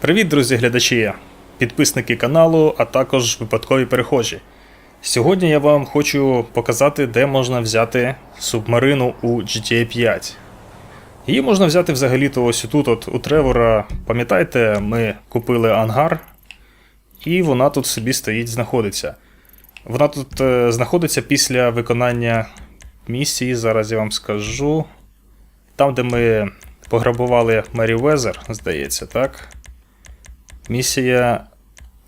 Привіт, друзі глядачі, підписники каналу, а також випадкові перехожі. Сьогодні я вам хочу показати, де можна взяти субмарину у GTA 5. Її можна взяти взагалі-то ось тут, от у Тревора. Пам'ятаєте, ми купили ангар, і вона тут собі стоїть, знаходиться. Вона тут е, знаходиться після виконання місії, зараз я вам скажу. Там, де ми пограбували Мері Везер, здається, так? Місія.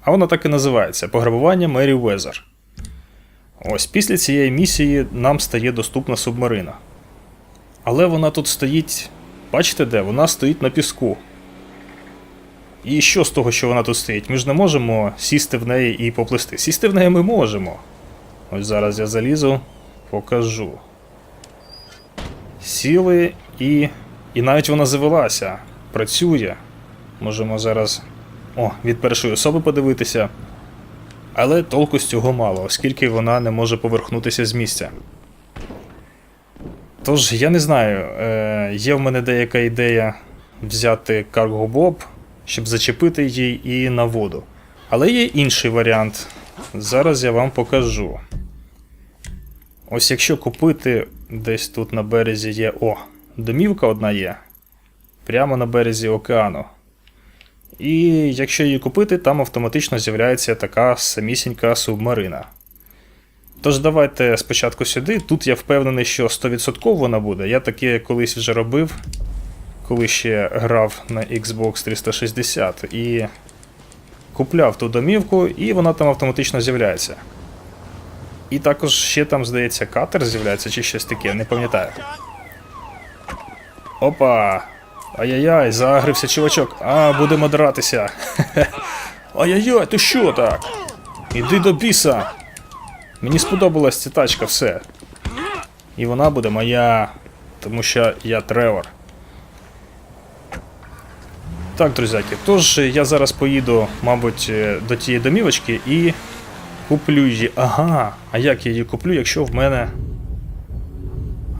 А вона так і називається Пограбування Мері Везер. Ось після цієї місії нам стає доступна субмарина. Але вона тут стоїть. Бачите де? Вона стоїть на піску. І що з того, що вона тут стоїть? Ми ж не можемо сісти в неї і поплисти. Сісти в неї ми можемо. Ось зараз я залізу, покажу. Сіли і. І навіть вона завелася. Працює. Можемо зараз. О, від першої особи подивитися. Але толку з цього мало, оскільки вона не може поверхнутися з місця. Тож, я не знаю, е, є в мене деяка ідея взяти Bob, щоб зачепити її і на воду. Але є інший варіант. Зараз я вам покажу. Ось якщо купити десь тут на березі є. О, домівка одна є. Прямо на березі океану. І якщо її купити, там автоматично з'являється така самісінька субмарина. Тож давайте спочатку сюди. Тут я впевнений, що 100% вона буде. Я таке колись вже робив, коли ще грав на Xbox 360 і купляв ту домівку, і вона там автоматично з'являється. І також ще там, здається, катер з'являється чи щось таке, не пам'ятаю. Опа! Ай-яй-яй, загрився чувачок. А, будемо дратися. Ай-яй-яй, ти що так? Іди до біса. Мені сподобалась ця тачка, все. І вона буде моя. Тому що я Тревор. Так, друзяки, тож я зараз поїду, мабуть, е, до тієї домівочки і куплю її. Ага, а як я її куплю, якщо в мене.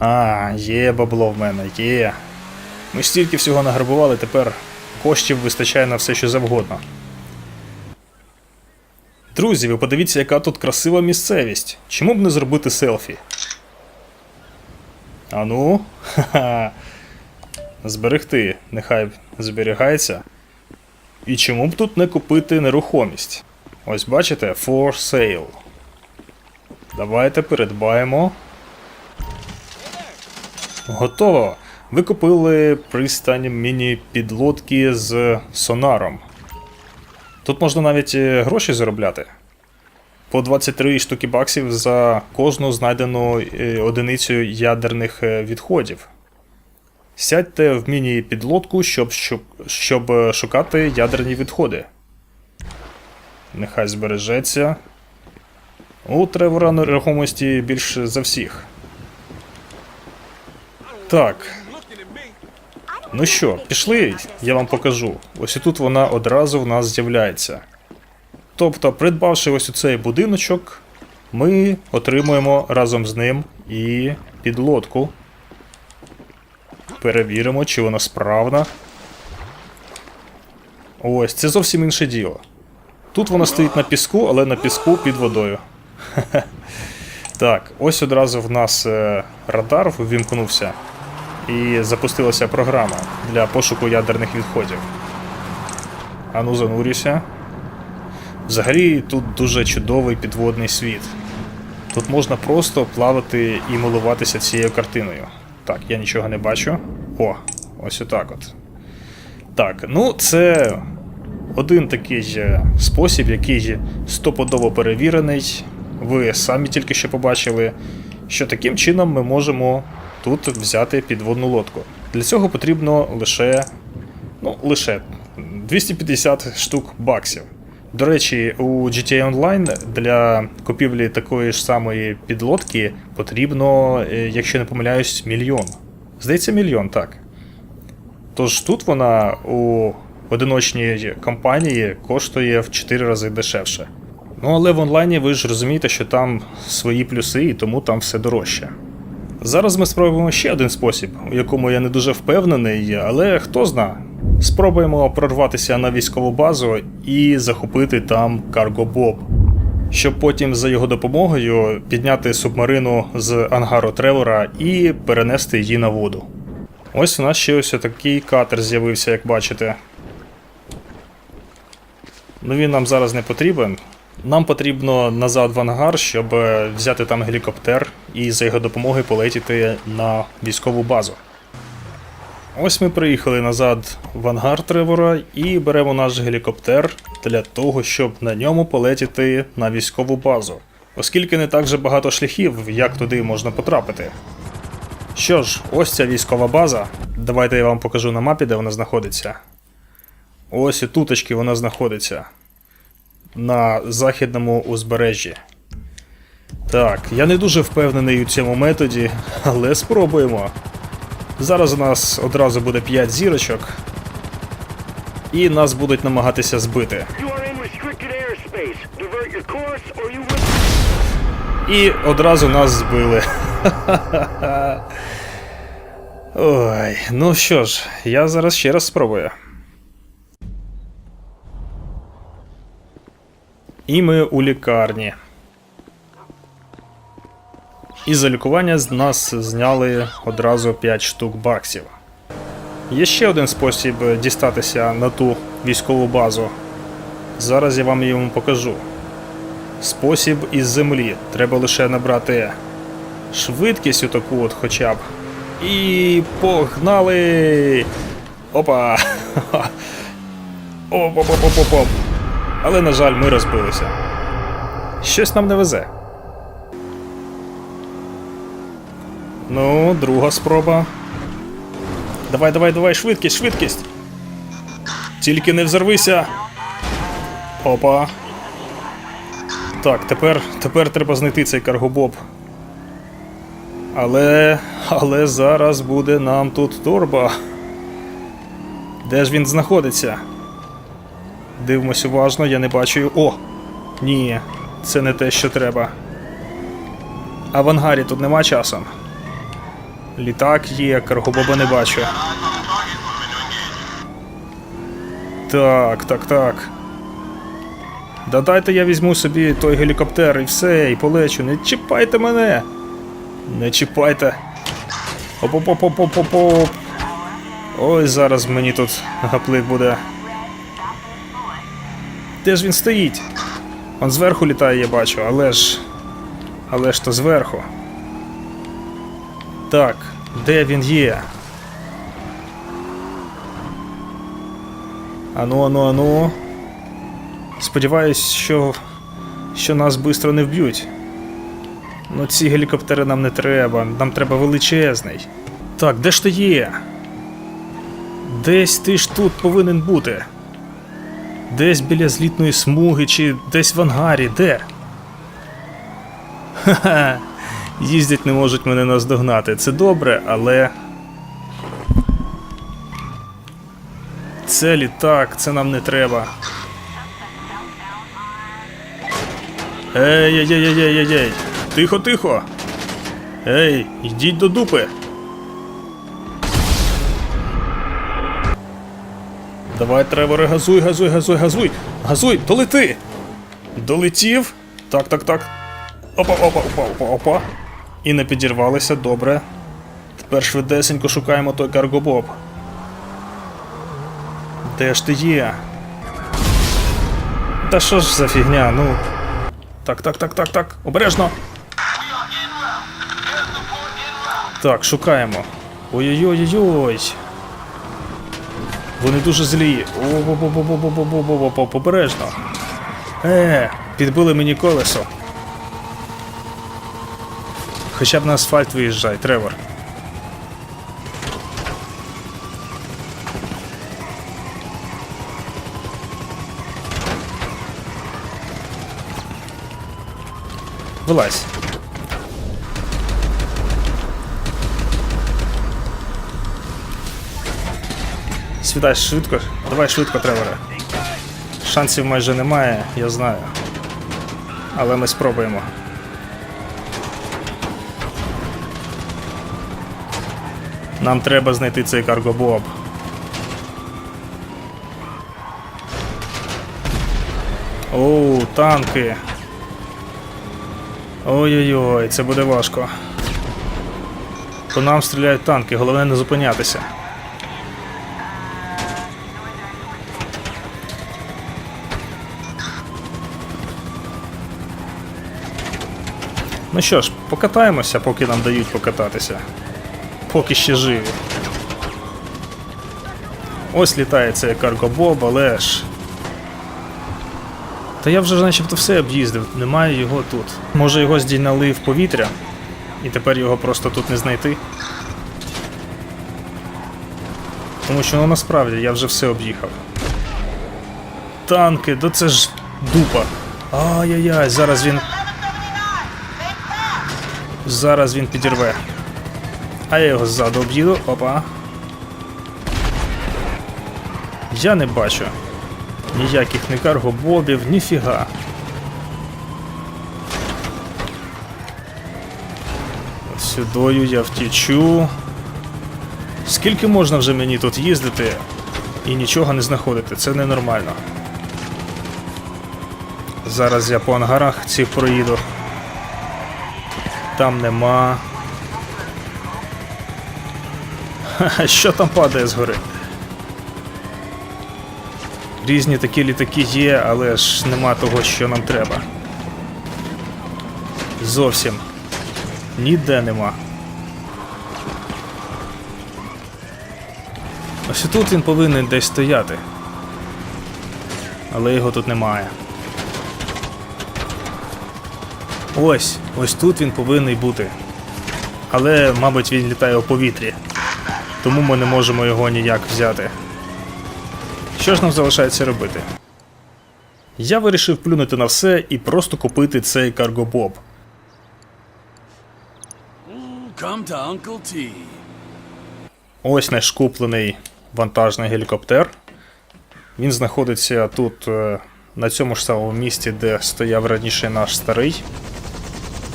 А, є бабло в мене, є. Ми стільки всього награбували, тепер коштів вистачає на все, що завгодно. Друзі, ви подивіться, яка тут красива місцевість. Чому б не зробити селфі? Ану, ха-ха. Зберегти, нехай зберігається. І чому б тут не купити нерухомість? Ось бачите, for sale. Давайте передбаємо. Готово. Ви купили пристань міні-підлодки з сонаром. Тут можна навіть е, гроші заробляти. По 23 штуки баксів за кожну знайдену е, одиницю ядерних е, відходів. Сядьте в міні-підлодку, щоб, щоб шукати ядерні відходи. Нехай збережеться. У Тревора нерухомості більше за всіх. Так. Ну що, пішли, я вам покажу. Ось і тут вона одразу в нас з'являється. Тобто, придбавши ось у цей будиночок, ми отримуємо разом з ним і підлодку. Перевіримо, чи вона справна. Ось, це зовсім інше діло. Тут вона стоїть на піску, але на піску під водою. Так, ось одразу в нас е, радар ввімкнувся і запустилася програма для пошуку ядерних відходів. Ану, занурюся. Взагалі тут дуже чудовий підводний світ. Тут можна просто плавати і милуватися цією картиною. Так, я нічого не бачу. О, ось отак от. Так, ну це один такий спосіб, який стопудово перевірений. Ви самі тільки що побачили, що таким чином ми можемо тут взяти підводну лодку. Для цього потрібно лише, ну, лише 250 штук баксів. До речі, у GTA Online для купівлі такої ж самої підлодки потрібно, е, якщо не помиляюсь, мільйон. Здається, мільйон, так. Тож тут вона у одиночній компанії коштує в 4 рази дешевше. Ну але в онлайні ви ж розумієте, що там свої плюси, і тому там все дорожче. Зараз ми спробуємо ще один спосіб, у якому я не дуже впевнений, але хто зна. Спробуємо прорватися на військову базу і захопити там Карго-Боб, щоб потім за його допомогою підняти субмарину з ангару Тревора і перенести її на воду. Ось у нас ще ось такий катер з'явився, як бачите. Ну він нам зараз не потрібен. Нам потрібно назад в ангар, щоб е, взяти там гелікоптер і за його допомогою полетіти на військову базу. Ось ми приїхали назад в ангар Тревора і беремо наш гелікоптер для того, щоб на ньому полетіти на військову базу. Оскільки не так же багато шляхів, як туди можна потрапити. Що ж, ось ця військова база. Давайте я вам покажу на мапі, де вона знаходиться. Ось і туточки вона знаходиться. На західному узбережжі. Так, я не дуже впевнений у цьому методі, але спробуємо. Зараз у нас одразу буде 5 зірочок. І нас будуть намагатися збити. І одразу нас збили. Ой, ну що ж, я зараз ще раз спробую. І ми у лікарні. І за лікування з нас зняли одразу 5 штук баксів. Є ще один спосіб дістатися на ту військову базу. Зараз я вам йому покажу. Спосіб із землі. Треба лише набрати швидкість отаку от хоча б. І погнали! Опа! Оп-оп-оп-оп-оп. Але, на жаль, ми розбилися. Щось нам не везе. Ну, друга спроба. Давай, давай, давай, швидкість, швидкість. Тільки не взорвися. Опа. Так, тепер, тепер треба знайти цей каргобоб. Але. Але зараз буде нам тут торба. Де ж він знаходиться? Дивимось уважно, я не бачу. О! Ні, це не те, що треба. А в ангарі тут нема часом. Літак є, каргобоба не бачу. Так, так, так. Да дайте я візьму собі той гелікоптер і все, і полечу. Не чіпайте мене. Не чіпайте. Оп-оп-оп-оп-оп-оп. Ой, зараз мені тут гаплик буде. Де ж він стоїть? Он зверху літає, я бачу, але ж. Але ж то зверху. Так, де він є? Ану, ану, ану. Сподіваюсь, що. що нас швидко не вб'ють. Ну ці гелікоптери нам не треба, нам треба величезний. Так, де ж ти є? Десь ти ж тут повинен бути. Десь біля злітної смуги чи десь в ангарі, де? Ха-ха. Їздять не можуть мене наздогнати. Це добре, але. Це літак, це нам не треба. Ей, ей, ей, ей, ей, ей, ей. Тихо, тихо. Ей, йдіть до дупи. Давай, Треворе, газуй, газуй, газуй, газуй. Газуй, долети. Долетів. Так, так, так. Опа, опа, опа, опа, опа. І не підірвалися, добре. Тепер швидесенько шукаємо той каргобоб. Де ж ти є? Та що ж за фігня, ну. Так, так, так, так, так. Обережно. Так, шукаємо. Ой-ой-ой-ой. Вони дуже злі. О-бо-бо-бо-бо-бо-бо-бо-бо, побережно. Е, підбили мені колесо. Хоча б на асфальт виїжджай, Тревор. Вилазь. Сідай швидко. Давай швидко, Треворе. Шансів майже немає, я знаю. Але ми спробуємо. Нам треба знайти цей каргобоб. Оу, танки. Ой-ой-ой, це буде важко. По нам стріляють танки, головне не зупинятися. Ну що ж, покатаємося, поки нам дають покататися. Поки ще живі. Ось літає цей каргобоб, але ж. Та я вже начебто все об'їздив, немає його тут. Може його здійняли в повітря, і тепер його просто тут не знайти. Тому що ну насправді я вже все об'їхав. Танки, да це ж дупа. Ай-яй-яй, зараз він. Зараз він підірве. А я його ззаду об'їду. Опа. Я не бачу. Ніяких ні каргобобів, ніфіга. Сюдою я втічу. Скільки можна вже мені тут їздити і нічого не знаходити? Це ненормально. Зараз я по ангарах цих проїду. Там нема. Що там падає згори? Різні такі літаки є, але ж нема того, що нам треба. Зовсім. Ніде нема. Ось тут він повинен десь стояти. Але його тут немає. Ось, ось тут він повинен бути. Але, мабуть, він літає у повітрі. Тому ми не можемо його ніяк взяти. Що ж нам залишається робити? Я вирішив плюнути на все і просто купити цей каргобоб. Ось наш куплений вантажний гелікоптер. Він знаходиться тут е, на цьому ж самому місці, де стояв раніше наш старий.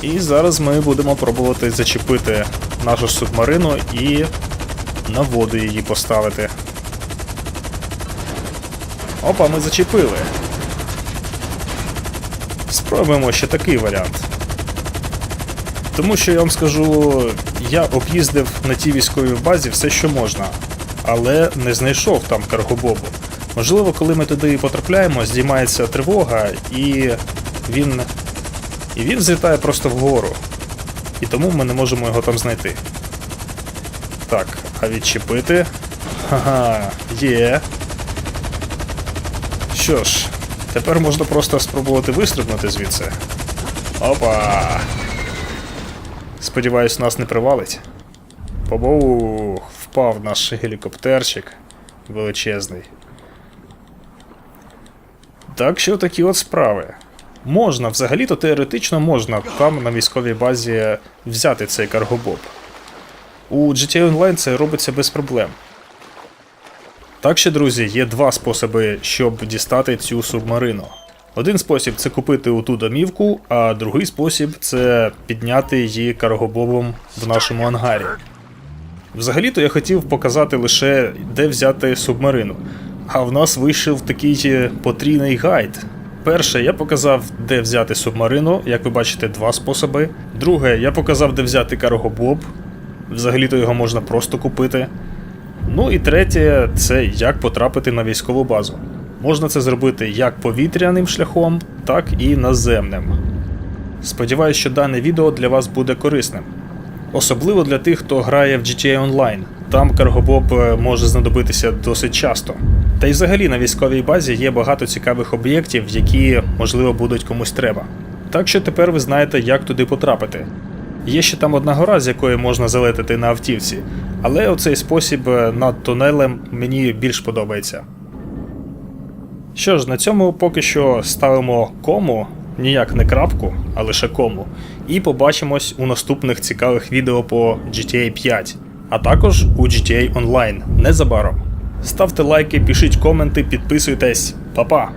І зараз ми будемо пробувати зачепити нашу субмарину і на воду її поставити. Опа, ми зачепили. Спробуємо ще такий варіант. Тому що я вам скажу, я об'їздив на тій військовій базі все, що можна, але не знайшов там каргобобу. Можливо, коли ми туди потрапляємо, здіймається тривога, і він. І він злітає просто вгору. І тому ми не можемо його там знайти. Так, а відчепити. Ага, є. Що ж, тепер можна просто спробувати вистрибнути звідси. Опа! Сподіваюсь, нас не привалить. Побоу, впав наш гелікоптерчик величезний. Так що такі от справи. Можна, взагалі-то теоретично можна там на військовій базі взяти цей каргобоб. У GTA Online це робиться без проблем. Так що, друзі, є два способи, щоб дістати цю субмарину. Один спосіб це купити у ту домівку, а другий спосіб це підняти її каргобобом в нашому ангарі. Взагалі-то я хотів показати лише, де взяти субмарину. А в нас вийшов такий е, потрійний гайд. Перше, я показав, де взяти субмарину, як ви бачите, два способи. Друге, я показав, де взяти каргобоб. Взагалі-то його можна просто купити. Ну і третє, це як потрапити на військову базу. Можна це зробити як повітряним шляхом, так і наземним. Сподіваюсь, що дане відео для вас буде корисним. Особливо для тих, хто грає в GTA Online. Там каргобоб е, може знадобитися досить часто. Та й взагалі на військовій базі є багато цікавих об'єктів, які, можливо, будуть комусь треба. Так що тепер ви знаєте, як туди потрапити. Є ще там одна гора, з якої можна залетити на автівці, але оцей спосіб е, над тунелем мені більш подобається. Що ж, на цьому поки що ставимо кому, ніяк не крапку, а лише кому. І побачимось у наступних цікавих відео по GTA 5, а також у GTA Online незабаром. Ставте лайки, пишіть коменти, підписуйтесь. Па-па!